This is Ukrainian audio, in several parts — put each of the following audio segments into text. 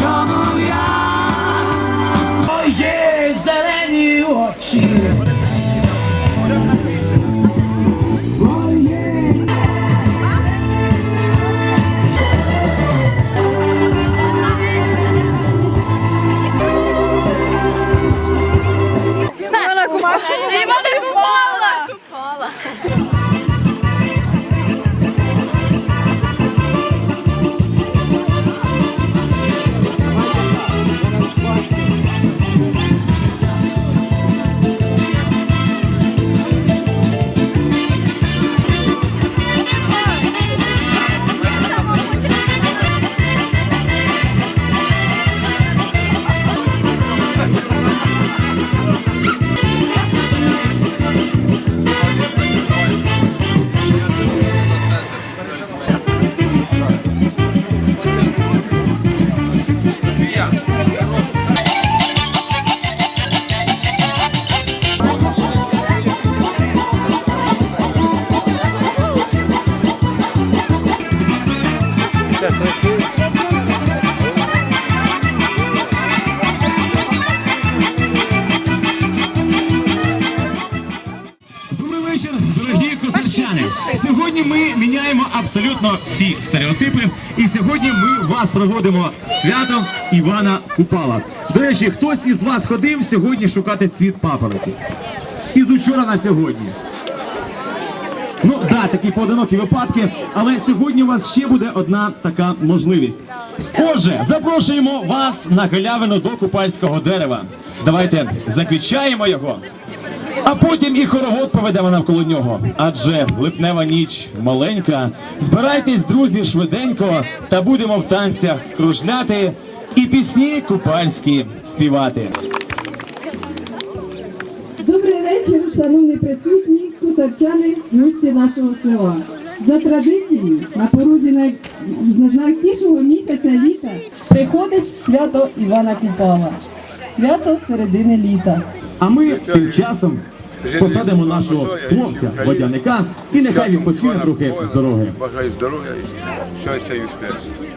чому я? Твої зелені очі. Абсолютно всі стереотипи, і сьогодні ми вас проводимо святом Івана Купала. До речі, хтось із вас ходив сьогодні шукати цвіт папороті. Із учора на сьогодні. Ну да, такі поодинокі випадки, але сьогодні у вас ще буде одна така можливість. Отже, запрошуємо вас на галявину до купальського дерева. Давайте заквічаємо його. А потім і хоровод поведемо навколо нього. Адже липнева ніч маленька. Збирайтесь, друзі, швиденько, та будемо в танцях кружляти і пісні купальські співати. Добрий вечір, шановні присутні, кусарчани, гості нашого села. За традицією, на порозі най- з місяця літа приходить свято Івана Купала. Свято середини літа. А ми тим часом посадимо нашого хлопця водяника і нехай відпочине трохи з дороги. Бажаю здоров'я і щастя і успіху.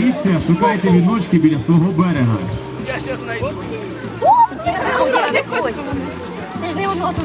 Боріться, шукайте віночки біля свого берега. Не знайду. Ти ж не одного тут.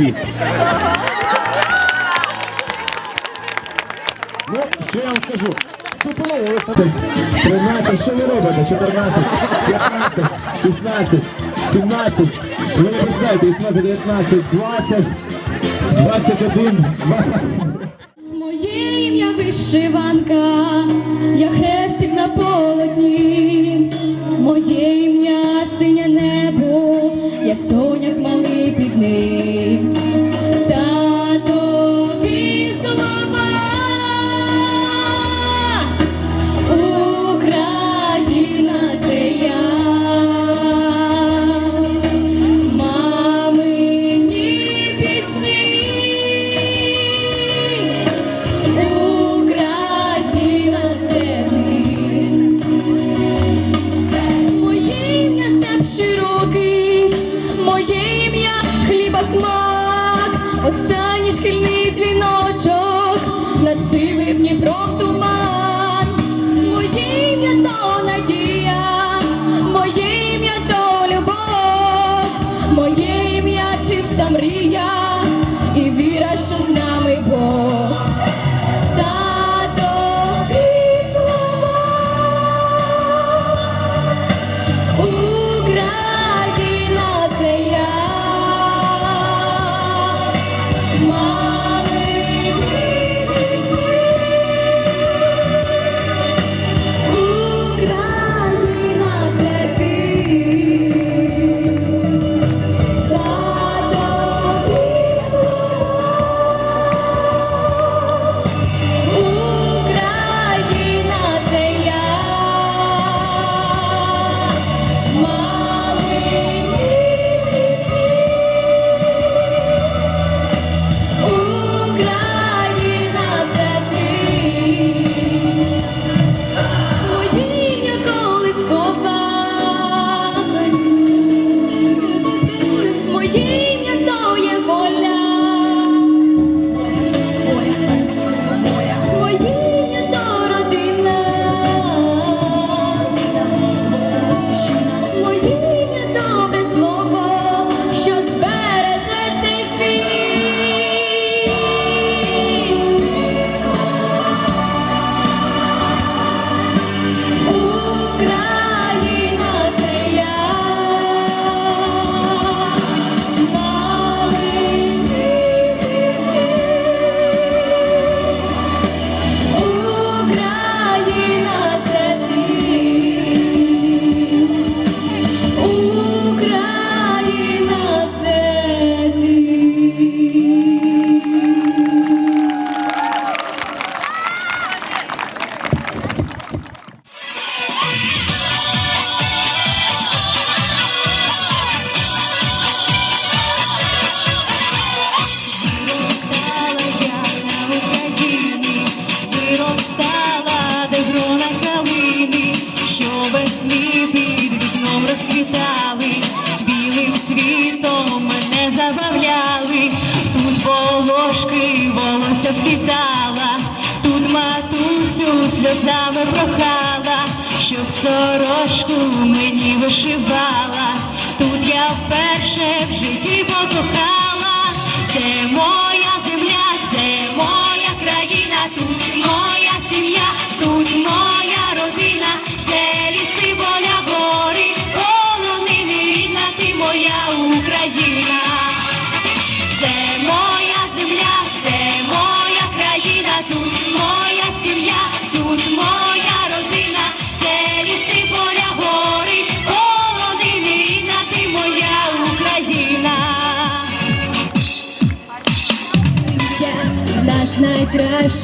6. Ну, що я вам скажу? Суперова виставка. 13, що ви робите? 14, 15, 16, 17. Ви не представляєте, 18, 19, 20, 21, 20. Моє ім'я вишиванка, я хрестик на полотні. Моє ім'я синє небо, я соняк мала.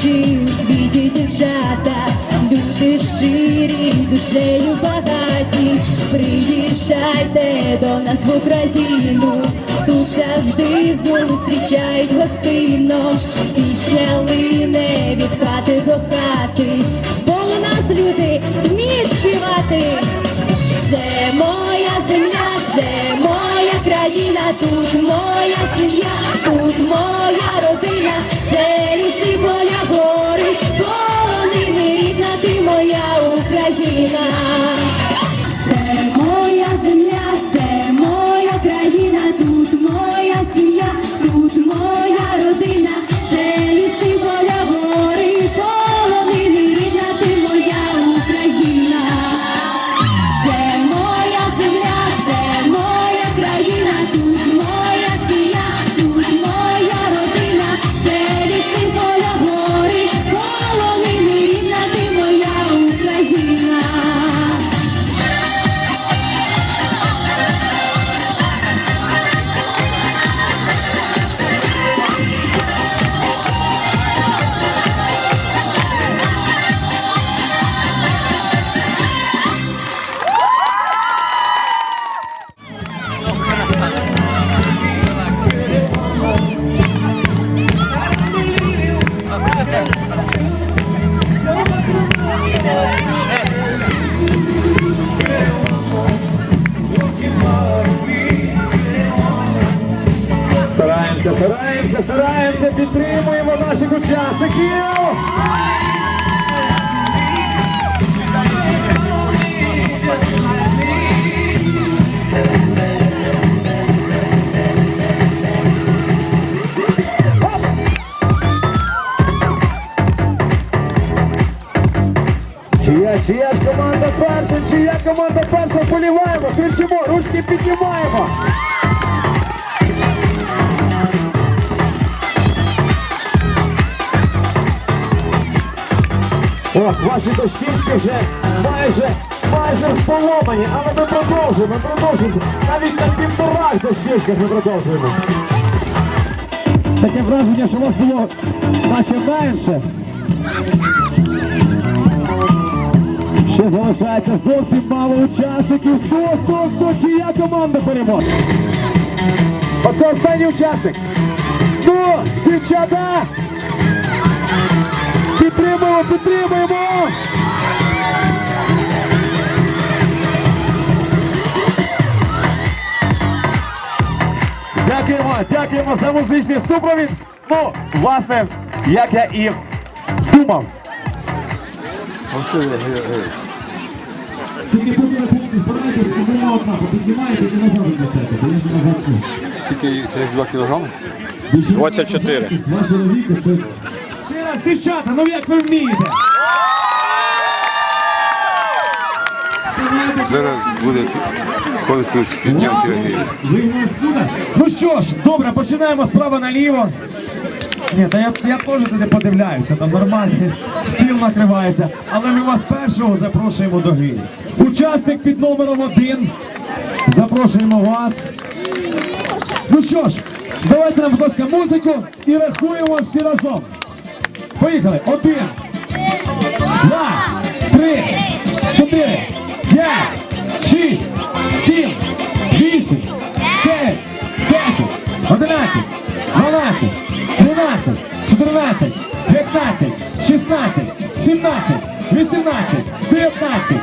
Найкращі в світі дівчата, люди ширі, душею багаті, приїжджайте до нас в Україну, тут завжди зустрічають гостинно, пісня лине від хати до хати, бо у нас люди вміють співати. Це моя земля, це моя країна, тут моя сім'я. Чия, ж команда перша, чия команда перша, поліваємо, кричимо, ручки піднімаємо. О, ваші дощечки вже майже, майже поломані, але ми продовжуємо, ми продовжуємо. Навіть на півторах дощечках ми продовжуємо. Таке враження, що вас було наче менше. Ще залишається зовсім мало учасників. Хто, хто, хто, чия команда переможе? Оце останній учасник. Ну, дівчата! Підтримуємо, підтримуємо! Дякуємо, дякуємо за музичний супровід. Ну, власне, як я і думав. Тільки поки ви хлопці збираєтесь, одна одна, піднімаєте і назад несете, бо я ж назад. Скільки 32 кілограми? 24. Ваша віка це Ще раз, дівчата, ну як ви вмієте? Зараз буде конкурс ви у сюди. Ну що ж, добре, починаємо справа наліво. Ні, та я, я теж туди подивляюся, там нормальний стіл накривається. Але ми вас першого запрошуємо до гирі. Учасник під номером один. Запрошуємо вас. Ну що ж, давайте нам, будь ласка, музику і рахуємо всі разом. Поїхали. Один, два, три, чотири, п'ять, шість, сім, вісім, дев'ять, десять, одинадцять, дванадцять, тринадцять, чотирнадцять, п'ятнадцять, шістнадцять, сімнадцять, вісімнадцять, дев'ятнадцять,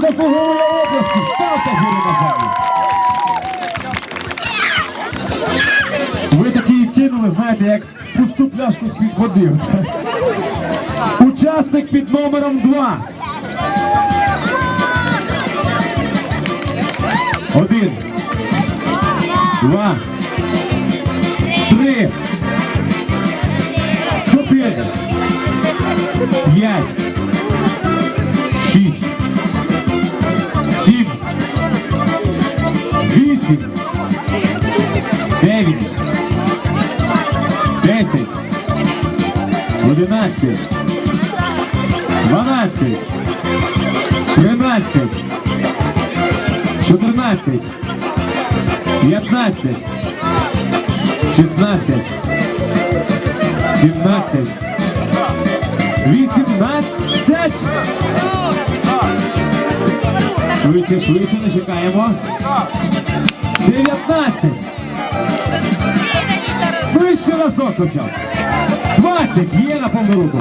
Це заслуговує обласки! Ставте гірі на землю! Ви такі кинули, знаєте, як пусту пляшку з-під води. Учасник під номером 2. Один. Два. Три. Чотири. П'ять. Одинадцять. Дванадцять. Тринадцять. Чотирнадцять. П'ятнадцять. Шістнадцять. Сімнадцять. Вісімнадцять. Швидше, швидше, не чекаємо. Дев'ятнадцять. Вище разок хоча. 20 є на повну руку.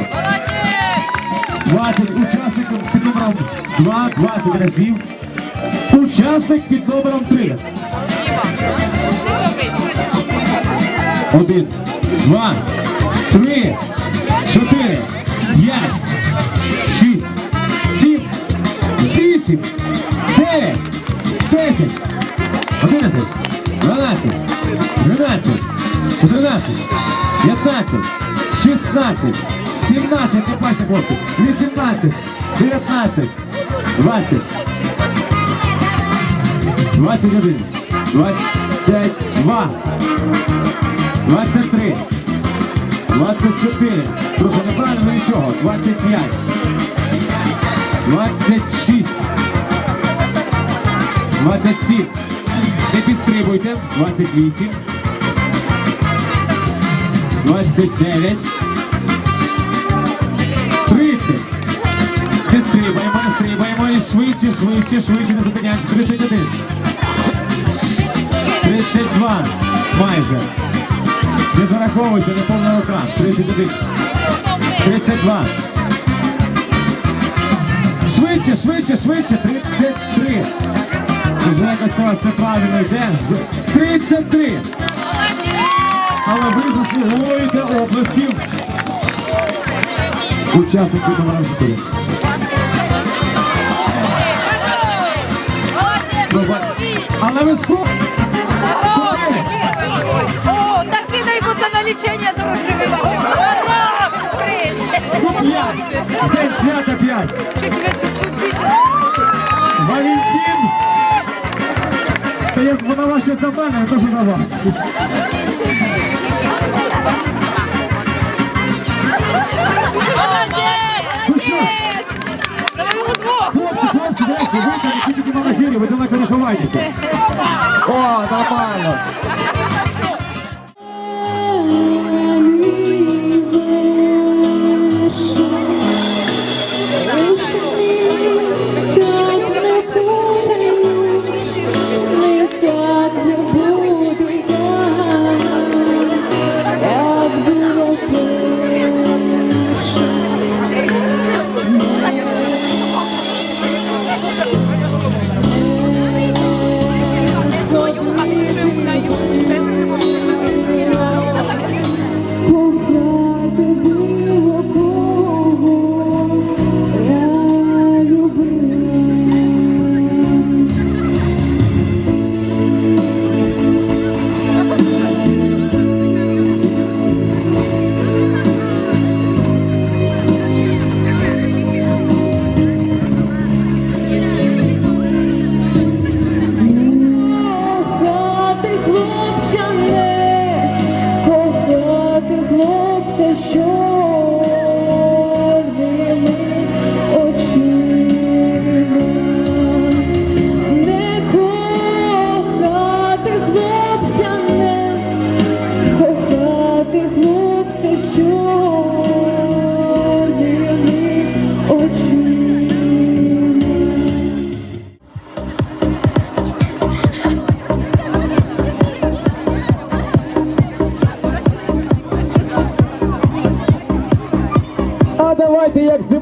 20 учасників під номером 2, 20 разів. Учасник під номером 3. Один, два, три, чотири, п'ять, шість, сім, вісім, дев'ять, десять, одинадцять, дванадцять, тринадцять, чотирнадцять, п'ятнадцять, шістнадцять, сімнадцять, не бачите, хлопці, вісімнадцять, дев'ятнадцять, двадцять, двадцять один, двадцять два, двадцять три, двадцять чотири, трохи неправильно, нічого, двадцять п'ять, двадцять шість, двадцять сім, не підстрибуйте, двадцять вісім, 29. 30. Не стрибаємо, не стрибаємо. І швидше, швидше, швидше не зупиняємося. 31. 32. Майже. Не зараховується, не повна рука. 31. 32. Швидше, швидше, швидше. 33. Вже якось у вас неправильно йде. З- 33. Але ви заслуговуєте оплесків. Учасники команди. Але ви спробуйте. О, так кидай, бо це на лічення дорожче вибачимо. Ну, п'ять. День свята п'ять. Валентин. Та я, вона ваша за мене, а то за вас. Ну що, Давай його двох. хлопці, хлопці, до ви там які на ефірі, ви далеко не ховайтеся. О, нормально.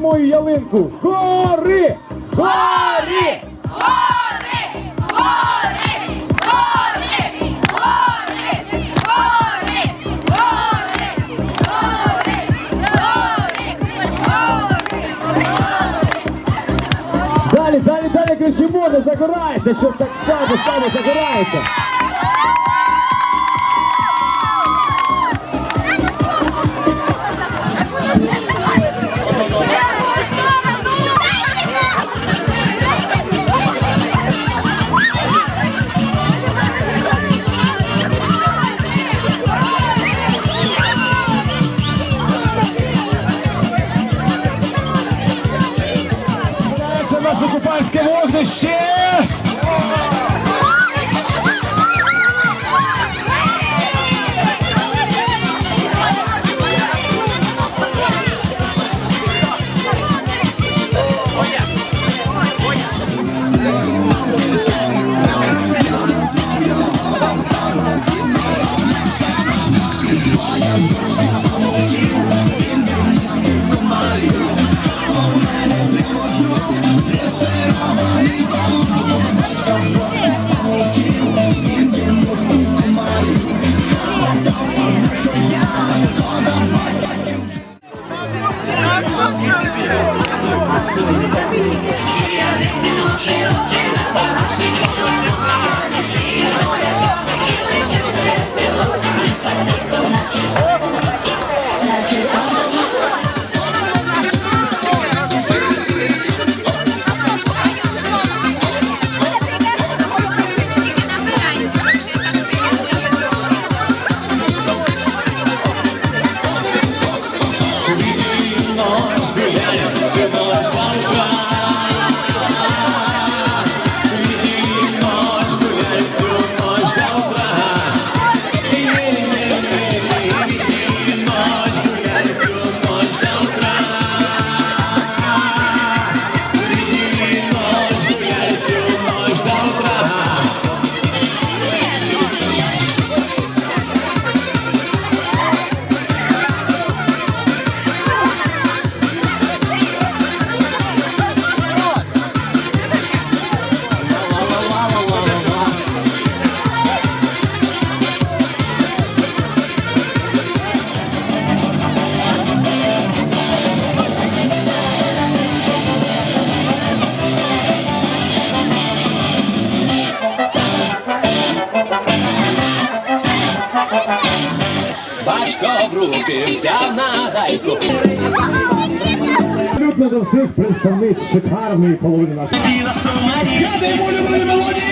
Давайте як зимою ялинку. Гори! Гори! Далі, далі, далі кричимо, не загорається, щось так стане, стане, загорається. ще. Yes, sir. крутився на гайку. Абсолютно до всіх представниць шикарної половини нашої. Згадуємо улюблені мелодії!